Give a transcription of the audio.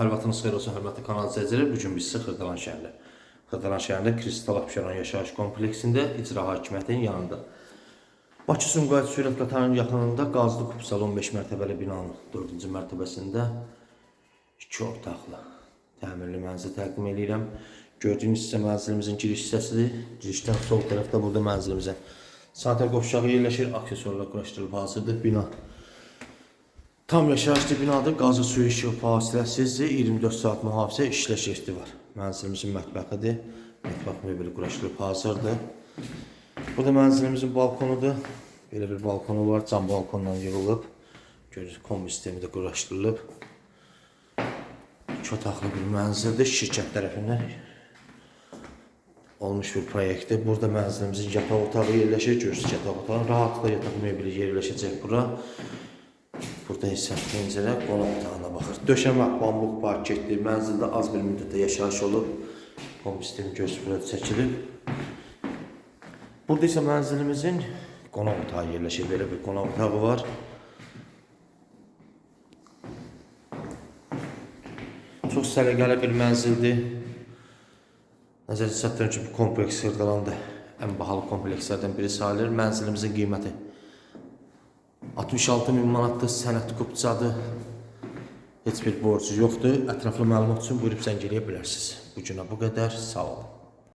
Hər vaxtınız xeyir olsun, hörmətli kanal izləyiciləri. Bu gün biz sizə Xırdalan şəhərində, Xırdalan şəhərində Kristal Abşeron yaşayış kompleksində icra hakimiyyətinin yanında. Bakı Sumqayıt Sürət Qatarının yaxınında Qazlı Kupsal 15 mərtəbəli binanın 4-cü mərtəbəsində 2 otaqlı təmirli mənzil təqdim edirəm. Gördüyünüz hissə mənzilimizin giriş hissəsidir. Girişdən sol tərəfdə burada mənzilimizin sanitar qovşağı yerləşir, aksesuarlar quraşdırılıb hazırdır. Bina Tam yaşayışlı binadır. Qazı suyu işığı fasiləsizdir. 24 saat mühafizə işləş yeri var. Mənzilimizin mətbəxidir. Mətbəx mebeli quraşdırılıb hazırdır. Burada mənzilimizin balkonudur. Belə bir balkonu var. Cam balkondan yığılıb. Görürsünüz, kombi sistemi də quraşdırılıb. İki otaqlı bir mənzildir. Şirkət tərəfindən olmuş bir proyektdir. Burada mənzilimizin yataq otağı yerləşir. Görürsünüz, yataq otağı. Rahatlıqla yataq mebeli yerləşəcək bura. Burada isə pəncərə qonaq otağına baxır. Döşəmə, pambıq parketli, mənzildə az bir müddətdə yaşayış olub. Kombi sistemi göz çəkilib. Burada isə mənzilimizin qonaq otağı yerləşir. Belə bir qonaq otağı var. Çox səliqəli bir mənzildir. Nəzərdə çatdırın ki, bu kompleks Xırdalanda ən bahalı komplekslərdən biri sayılır. Mənzilimizin qiyməti 66 min manatdır, sənəd qupcadır. Heç bir borcu yoxdur. Ətraflı məlumat üçün buyurub zəng eləyə bilərsiniz. Bu günə bu qədər. Sağ olun.